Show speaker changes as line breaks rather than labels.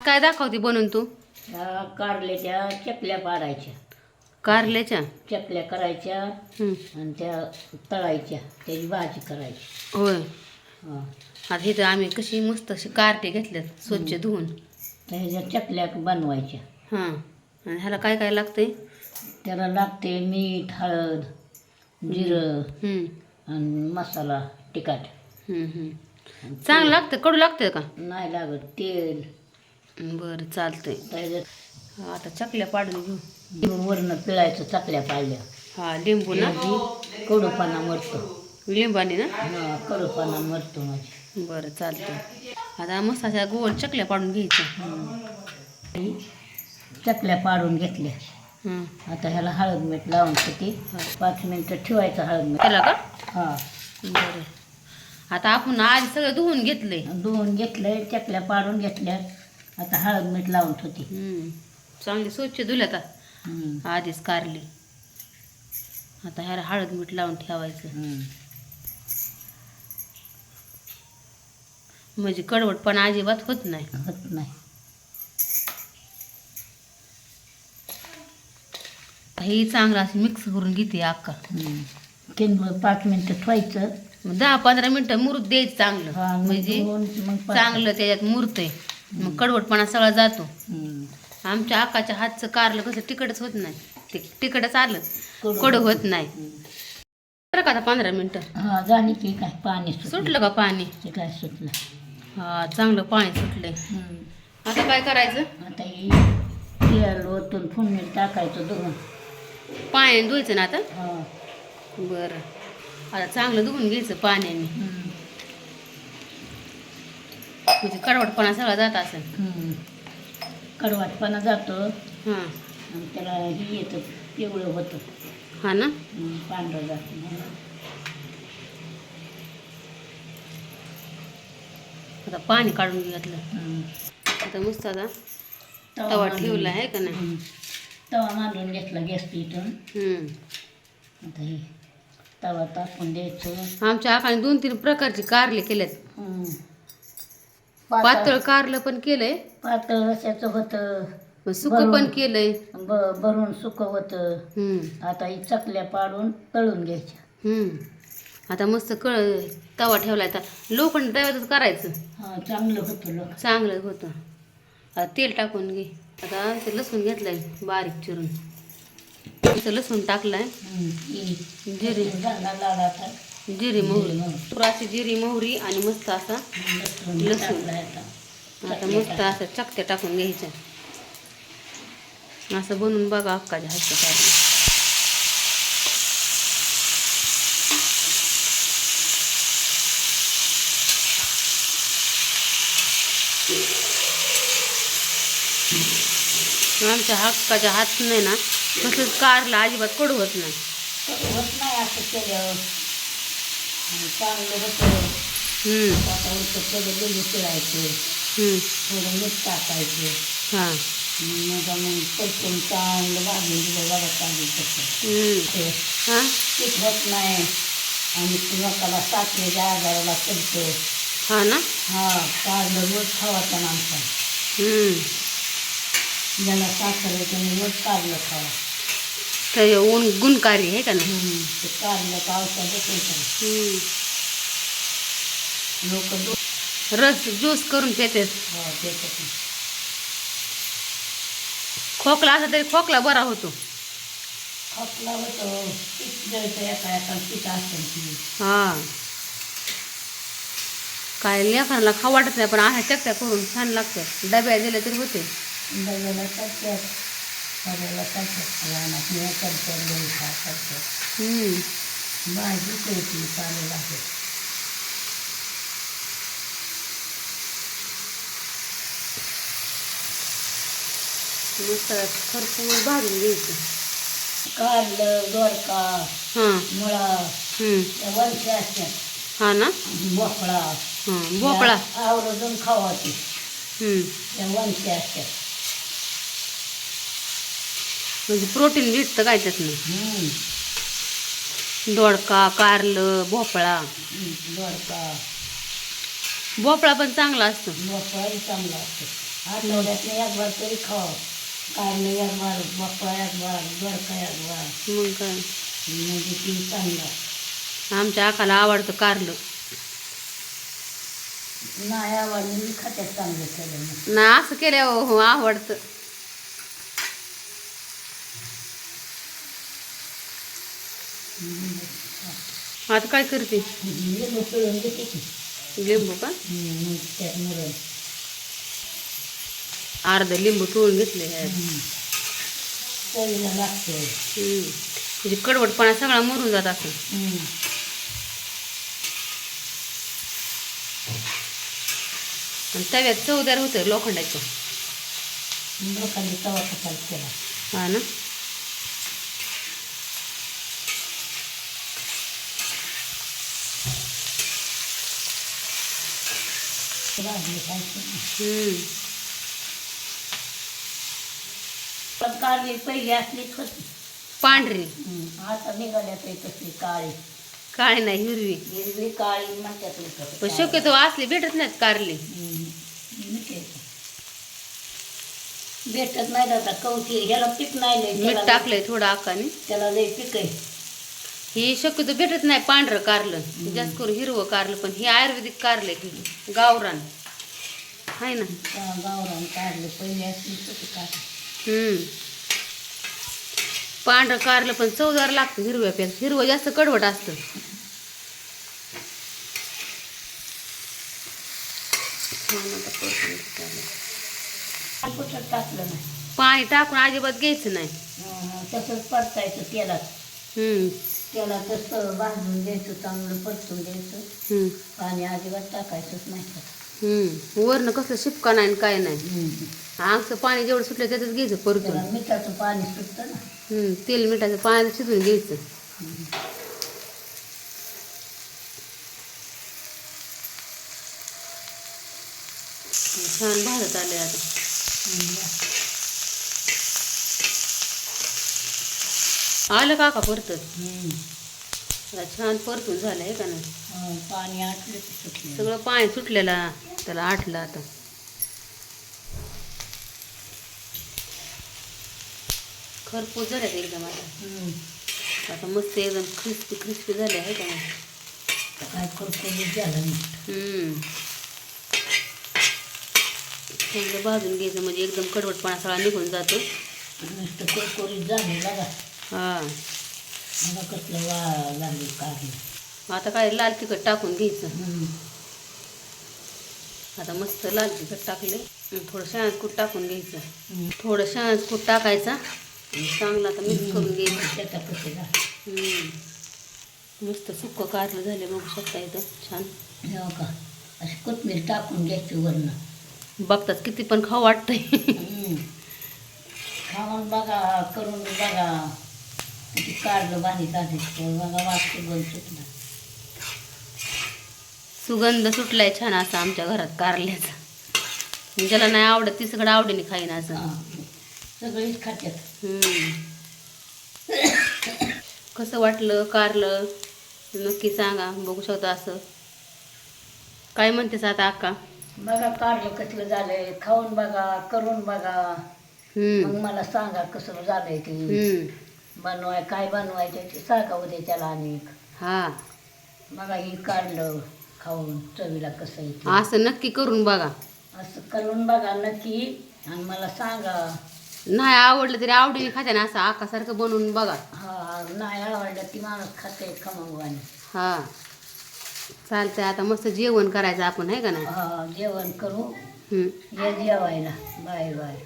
काय दाखवते बनवून तू?
कारल्याच्या चकल्या पाडायच्या.
कारल्याच्या?
चकल्या करायच्या
हं.
आणि त्या तळायच्या त्याची भाजी करायची.
होय.
हां.
आता इथं आम्ही कशी मस्त अशी कारटे घेतल्यात स्वच्छ धुवून.
त्याच्या चकल्या बनवायच्या.
हां. आणि ह्याला काय काय लागतंय?
त्याला लागते मीठ हळद जिरं. आणि मसाला तिखट.
चांगलं लागतं? कडू लागतंय का?
नाही लागत तेल.
बरं चालतंय. आता चकल्या पाडून घेऊ.
वरनं पिळायचं चकल्या पाडल्या.
हा लिंबू ना?
कडूपणा मरतो.
लिंबाने ना?
कडूपणा मरतो माझी
बरं चालतंय. आता मस्त अशा गोल चकल्या पाडून घ्यायच्या.
चकल्या पाडून घेतल्या. आता ह्याला हळद मीठ लावून किती? पाच मिनटं ठेवायचं हळद मीठ.
त्याला का?
हा.
बरं. आता आपण आज सगळं धुवून घेतलंय.
धुवून घेतलंय चकल्या पाडून घेतल्या. आता हळद मीठ लावून ठेवते.
हं. चांगली स्वच्छ धुल्यात
हम्म,
आधीच कारली. आता ह्याला हळद मीठ लावून ठेवायचं. म्हणजे कडवटपणा अजिबात होत नाही.
होत नाही.
ही चांगलं असं मिक्स करून घेते अक्का.
हम्म. किंवा पाच मिनटं ठेवायचं.
दहा पंधरा मिनिटं मुरत द्यायचं चांगलं. म्हणजे चांगलं त्याच्यात मुरतंय. मग कडवटपणा सगळा जातो. आमच्या आकाच्या हातचं कारलं कसं तिकडच होत नाही. ते तिकडच आलं
कडू.
होत नाही. बरं का आता पंधरा मिनिटं?
हा झाली की काय? पाणी सुटलं.
का पाणी?
ते काय सुटलं?
हा चांगलं पाणी सुटलंय. आता काय करायचं?
आता ही तेल ओतून फुडणी टाकायचं धुवून.
पाण्याने धुवायचं ना आता?
हा.
बरं. आता चांगलं धुवून घ्यायचं पाण्याने. म्हणजे कडवटपणा सगळा जात असेल.
हम्म. कडवाटपणा जातो.
हां
आणि त्याला हे येतं पिवळं होतं.
हा ना?
हम्म, पांढरं जातं.
आता पाणी काढून घेतलं.
हम्म.
आता मस्त आता
तवा मांडून-
ठेवला आहे का नाही?
हम्म. तवा मांडून घेतला गॅस इथून.
हम्म.
आता हे तवा टाकून द्यायचं.
आमच्या आकाने दोन तीन प्रकारचे कारले
हम्म.
पातळ कारलं पण केलंय.
पातळ रस्याचं होतं.
सुक
भरून.
पण केलंय.
ब भरून सुकं होतं.
हम्म.
आता ही चकल्या पाडून तळून घ्यायच्या.
हम्म. आता मस्त कळ तवा ठेवलाय आता. लोखंड तव्यातच करायचं.
हा चांगलं होतं लोक
चांगलं होतं. आता तेल टाकून घे. आता ते लसूण घेतलंय बारीक चिरून. इथं लसूण टाकलाय. जिरी.
झाला लाला आता.
जिरी मोहरी.
जिरी
थोडाशी जिरी मोहरी आणि मस्त असा
लसूण. आता.
मस्त असं चकत्या टाकून घ्यायच्या. असं बनवून बघा अक्काच्या हातचं काढून आमच्या हक्काच्या हात नाही ना तसंच कारला अजिबात कडू होत नाही
होत नाही असं केल्यावर आणि चांगलं होतं. होतं सगळं लिंबू
हम्म,
थोडं मीठ टाकायचं.
हा.
मग मग पटकन चांगलं भाजून दिलं बघा चांगलं
हा?
पीठ होत नाही. आणि लोकाला साखरेच्या आजाराला चलतं
हा ना?
हा कारलं रोज खावायचा माणसा. ज्याला साखर त्याने रोज कारलं खावा.
ते ऊन गुणकारी आहे का नाही.
लोक
रस ज्यूस करून पितात.
हो.
खोकला असा तरी खोकला बरा होतो.
खोकला होतो
हा. काय लेकरांना खाऊ वाटत नाही पण आहे चकत्या करून छान लागतं. डब्या दिल्या तरी होते.
डब्याला डब्याला करतात लहानात मी खा करतात
हम्म.
भाजी करते चालेल आहे.
मस्त खरपूर भाजून घ्यायचं.
कारलं दोडका
हां.
मुळा वरच्या असतात
हा ना?
भोपळा.
भोपळा.
खावाची
हम्म.
त्या वंशी असतात
म्हणजे प्रोटीन भेटतं काय त्यातनं. दोडका कारलं भोपळा.
दोडका
भोपळा पण चांगला असतो.
चांगला असतो. आठवड्यातनं एक बार तरी खावं. कारलं एक बार बाप्पा एक बार गडका एक बार
मग काय?
म्हणजे ती चांगलं.
आमच्या आकाला आवडतं कारलं.
नाही आवडलं मी खात्यात चांगलं केलं.
ना असं केल्यावर हो आवडतं. आता काय करते?
लिंबू पिळून देते की?
लिंबू का अर्ध लिंबू पिळून घेतले म्हणजे कडवटपणा सगळा मरून जात असं तव्यात चवदार होतं लोखंडाचं.
तवा कसा केला?
हा ना?
पण काळी पहिली असलीच होती
पांढरी.
आता निघाल्या काही तसली काळी.
काळी नाही हिरवी.
हिरवी काळी म्हणतात लोकं.
पण शक्यतो असली भेटत नाहीत कारली.
भेटत नाही दादा कवची ह्याला पीक नाही
मीठ टाकलंय थोडं आकाने.
त्याला लय पीक आहे.
ही शक्यतो भेटत नाही पांढरं कारलं. जास्त करून हिरवं कारलं पण ही आयुर्वेदिक कारलं की गावरान. आहे ना.
गावरान काढले पहिली काढली.
हम्म. पांढरं कारलं पण चवदार लागतं हिरव्यापेक्षा हिरवं जास्त कडवट असतं.
टाकलं नाही.
पाणी टाकून अजिबात घ्यायचं नाही.
तसंच परतायचं तेलात.
हम्म.
तेलात तसं भाजून द्यायचं चांगलं परतून द्यायचं पाणी अजिबात टाकायचंच नाही
वरनं कसलं शिपका नाही आणि काय नाही. आगचं पाणी जेवढं सुटलं त्यातच घ्यायचं परतून.
मिठाचं पाणी सुटतं ना.
तेल मिठाचं पाण्यात शिजून घ्यायचं. छान भाजत आले आता. आलं काका परतत. छान परतून झालं आहे का नाही?
अं, पाणी आटलं
सगळं पाणी सुटलेलं त्याला आटलं आता. खरपूस झाल्यात एकदम आता. आता मस्त एकदम क्रिस्पी क्रिस्पी झाले आहे का नाही?
काय कुरकुरीत झालं.
चांगलं भाजून घ्यायचं म्हणजे एकदम कडवटपणा सगळा निघून जातो.
नुसतं कुरकुरीत झालं बघा.
हा.
मला कसलं वा लागली काढली
आता काय लाल तिखट टाकून घ्यायचं. आता मस्त लाल तिखट टाकले. थोडं शेणाचं कूट टाकून घ्यायचं. थोडं शेणाचं कूट टाकायचं. चांगलं आता मिक्स करून घ्यायचं.
त्याचा.
मस्त सुक्क कारलं झाले बघू शकता इथं. छान.
हो का? अशी कोथमीर टाकून घ्यायची वरनं.
बघतात किती पण खाऊ वाटतंय.
खाऊन बघा करून बघा. काढलं झाली बघा वाटतं बंद सुटलं.
सुगंध सुटलाय छान असा आमच्या घरात कारल्याचा. ज्याला नाही आवडत ती सगळं आवडीने खाईन असं.
सगळीच खात्यात.
कसं वाटलं कारलं? नक्की सांगा. बघू शकता असं. काय म्हणतेस आता अक्का?
बघा काढलं कसलं झालंय. खाऊन बघा करून बघा. मग मला सांगा कसं झालंय ते. बनवाय काय बनवायचं ते सांगा उद्या त्याला अनेक
हा.
बघा हे काढलं खाऊन चवीला कसं येते
असं नक्की करून बघा.
असं करून बघा नक्की. आणि मला सांगा.
नाही आवडलं तरी आवडीने खाते ना असं आकासारखं बनवून बघा.
हा नाही आवडलं ती माणूस खाते खमंगवानी
हा. चालतंय आता मस्त जेवण करायचं आपण आहे का नाही?
हा जेवण करू.
हम्म.
ये जेवायला. Bye bye.